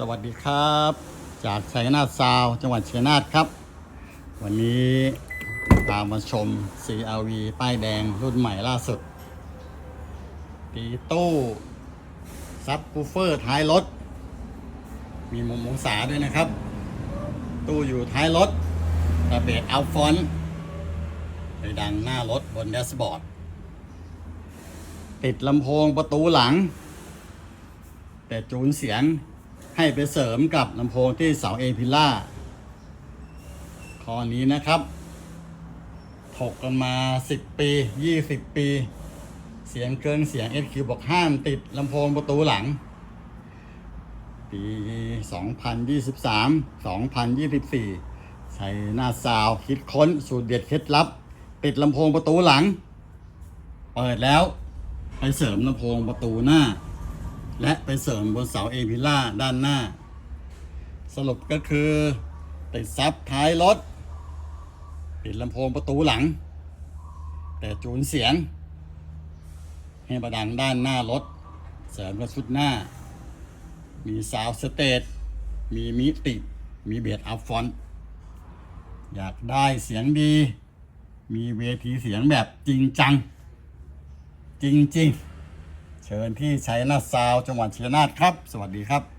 สวัสดีครับ จากชัยนาทซาว์จังหวัดชัยนาทครับ วันนี้พามาชม CRV ป้ายแดงรุ่นใหม่ล่าสุด ตีตู้ซับกูเฟอร์ท้ายรถ มีมุมองศาด้วยนะครับ ตู้อยู่ท้ายรถระเบิดอัลฟอนไปดังหน้ารถบนแดชบอร์ด ติดลำโพงประตูหลัง แต่จูนเสียง ให้ไปเสริมกับลำโพงที่เสาเอพิล่าคอนี้นะครับ ถกกันมา 10 ปี 20 ปี เสียงเกินเสียง SQ บอกห้ามติดลำโพงประตูหลัง ปี 2023 2024 ใช้หน้าซาวคิดค้นสูตรเด็ดเคล็ดลับ ติดลำโพงประตูหลัง เปิดแล้ว ไปเสริมลำโพงประตูหน้า และไปเสริมบนเสาเอพิล่าด้านหน้า สรุปก็คือติดซับท้ายรถปิดลำโพงประตูหลัง แต่จูนเสียง ให้ประดังด้านหน้ารถ เสริมกระชุดหน้า มีซาวสเตตมีมิติ มีเบสอัพฟอนต์อยากได้เสียงดี มีเวทีเสียงแบบจริงจัง จริงๆ เชิญที่ชัยนาทซาวจังหวัดชัยนาทครับ สวัสดีครับ